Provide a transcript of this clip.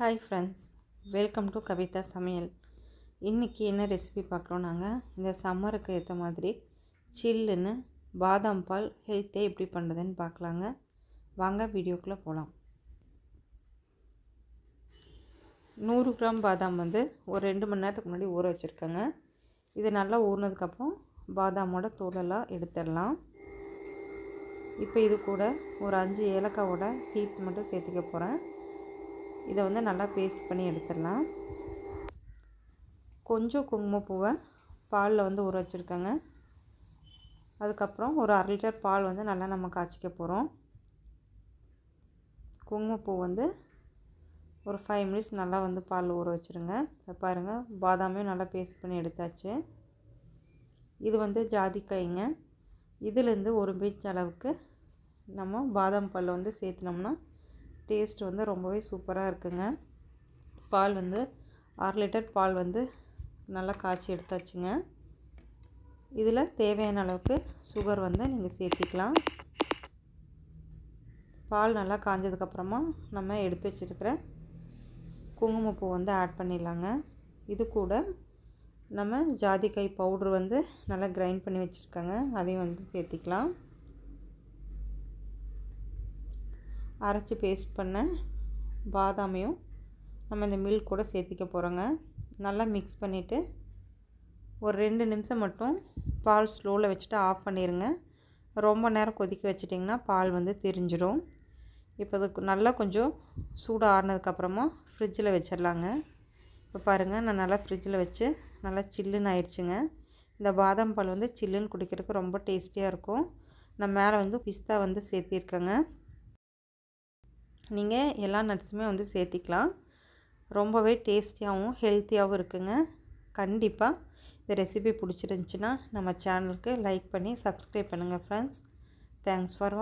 Hi friends welcome to Kavitha சமையல் இன்றைக்கி என்ன ரெசிபி பார்க்குறோம் நாங்கள் இந்த சம்மருக்கு ஏற்ற மாதிரி சில்லுன்னு பாதாம் பால் ஹெல்த்தே எப்படி பண்ணுறதுன்னு பார்க்கலாங்க. வாங்க வீடியோக்குள்ளே போகலாம் நூறு கிராம் பாதாம் வந்து ஒரு ரெண்டு மணி நேரத்துக்கு முன்னாடி ஊற வச்சுருக்கேங்க. இது நல்லா ஊறினதுக்கப்புறம் பாதாமோட தோலெல்லாம் எடுத்துடலாம். இப்போ இது கூட ஒரு அஞ்சு ஏலக்காவோட சீட்ஸ் மட்டும் சேர்த்துக்க போகிறேன் இதை வந்து நல்லா பேஸ்ட் பண்ணி எடுத்துடலாம். கொஞ்சம் குங்குமப்பூவை பாலில் வந்து ஊற வச்சுருக்கேங்க. அதுக்கப்புறம் ஒரு அரை லிட்டர் பால் வந்து நல்லா நம்ம காய்ச்சிக்க போகிறோம். குங்குமப்பூ வந்து ஒரு ஃபைவ் மினிட்ஸ் நல்லா வந்து பாலில் ஊற வச்சுருங்க. பாருங்கள் பாதாமையும் நல்லா பேஸ்ட் பண்ணி எடுத்தாச்சு. இது வந்து ஜாதிக்காய்ங்க. இதுலேருந்து ஒரு பீச் அளவுக்கு நம்ம பாதாம் பால் வந்து சேர்த்துனோம்னா டேஸ்ட் வந்து ரொம்பவே சூப்பராக இருக்குங்க. பால் வந்து அரை லிட்டர் பால் வந்து நல்லா காய்ச்சி எடுத்தாச்சுங்க. இதில் தேவையான அளவுக்கு சுகர் வந்து நீங்கள் சேர்த்திக்கலாம். பால் நல்லா காஞ்சதுக்கப்புறமா நம்ம எடுத்து வச்சுருக்கிற குங்குமப்பூ வந்து ஆட் பண்ணிடலாங்க. இது கூட நம்ம ஜாதிக்காய் பவுட்ரு வந்து நல்லா கிரைண்ட் பண்ணி வச்சுருக்கோங்க. அதையும் வந்து சேர்த்திக்கலாம். அரைச்சி பேஸ்ட் பண்ண பாதாமையும் நம்ம இந்த மில்க் கூட சேர்த்திக்க போகிறோங்க நல்லா மிக்ஸ் பண்ணிவிட்டு ஒரு ரெண்டு நிமிஷம் மட்டும் பால் ஸ்லோவில் வச்சுட்டு ஆஃப் பண்ணிடுங்க ரொம்ப நேரம் கொதிக்க வச்சிட்டிங்கன்னா பால் வந்து தெரிஞ்சிடும் இப்போ அது நல்லா கொஞ்சம் சூடு ஆறுனதுக்கப்புறமா ஃப்ரிட்ஜில் வச்சிடலாங்க இப்போ பாருங்கள் நான் நல்லா ஃப்ரிட்ஜில் வச்சு நல்லா சில்லுன்னு ஆயிடுச்சுங்க இந்த பாதாம் பால் வந்து சில்லுன்னு குடிக்கிறதுக்கு ரொம்ப டேஸ்டியாக இருக்கும். நான் மேலே வந்து பிஸ்தா வந்து சேர்த்திருக்கேங்க. நீங்கள் எல்லா நட்ஸுமே வந்து சேர்த்திக்கலாம். ரொம்பவே டேஸ்டியாகவும் ஹெல்த்தியாகவும் இருக்குங்க. கண்டிப்பாக இந்த ரெசிபி பிடிச்சிருந்துச்சின்னா நம்ம சேனலுக்கு லைக் பண்ணி சப்ஸ்கிரைப் பண்ணுங்கள் ஃப்ரெண்ட்ஸ் தேங்க்ஸ் ஃபார் வாட்ச்